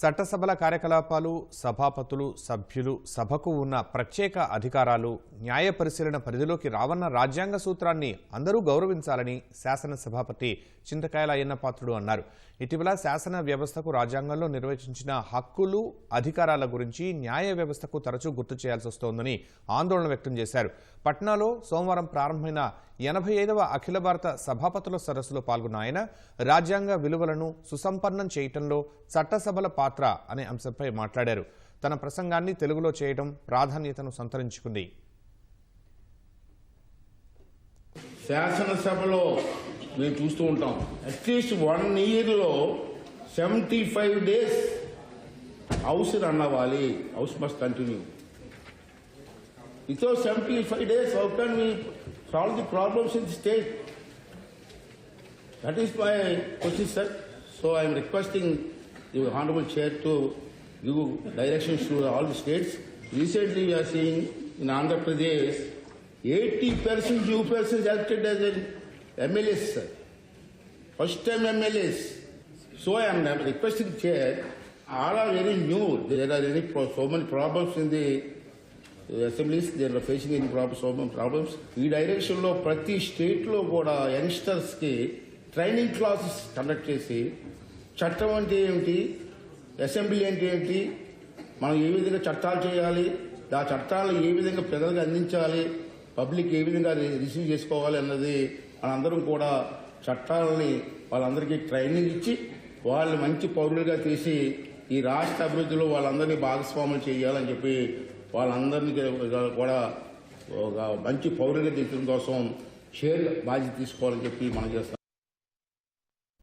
చట్టసభల కార్యకలాపాలు సభాపతులు సభ్యులు సభకు ఉన్న ప్రత్యేక అధికారాలు న్యాయ పరిశీలన పరిధిలోకి రావన్న రాజ్యాంగ సూత్రాన్ని అందరూ గౌరవించాలని శాసన సభాపతి చింతకాయల అయ్యన్నపాత్రుడు అన్నారు. ఇటీవల శాసన వ్యవస్థకు రాజ్యాంగంలో నిర్వచించిన హక్కులు అధికారాల గురించి న్యాయ వ్యవస్థకు తరచూ గుర్తు చేయాల్సి వస్తోందని ఆందోళన వ్యక్తం చేశారు. పట్నాలో సోమవారం ప్రారంభమైన ఎనభై ఐదవ అఖిల భారత సభాపతుల సరస్సులో పాల్గొన్న ఆయన రాజ్యాంగ విలువలను సుసంపన్నం చేయటంలో చట్టసభల పాత్ర అనే అంశంపై మాట్లాడారు. తన ప్రసంగాన్ని తెలుగులో చేయడం ప్రాధాన్యతను సంతరించుకుంది. శాసనసభలో మేము చూస్తూ ఉంటాం. అట్లీస్ట్ వన్ ఇయర్లో seventy five days house run అవ్వాలి. House must continue without seventy five days how can we solve the problems in the state. That is my question, sir. So I am requesting the Honorable Chair to give directions to all the states. Recently, we are seeing in Andhra Pradesh, 80% new persons acted as an MLS, sir. First time MLS. So I am requesting Chair, all are very new. There are any, so many problems in the assemblies they are facing facing problems problems ఈ డైరెక్షన్లో ఈ డైరెక్షన్లో ప్రతి స్టేట్లో కూడా యంగ్స్టర్స్కి training classes conduct చేసి చట్టం అంటే ఏమిటి? అసెంబ్లీ అంటే ఏంటి మనం ఏ విధంగా చట్టాలు చేయాలి? ఆ చట్టాలను ఏ విధంగా ప్రజలకు అందించాలి? పబ్లిక్ ఏ విధంగా రిసీవ్ చేసుకోవాలి అన్నది మనందరం కూడా చట్టాలని వాళ్ళందరికీ ట్రైనింగ్ ఇచ్చి వాళ్ళు మంచి పౌరులుగా తీసి ఈ రాష్ట్ర అభివృద్ధిలో వాళ్ళందరినీ భాగస్వాములు చేయాలని చెప్పి వాళ్ళందరినీ కూడా ఒక మంచి పౌరులుగా తీర్చడం కోసం షేర్ బాధ్యత తీసుకోవాలని చెప్పి మనం చేస్తాం.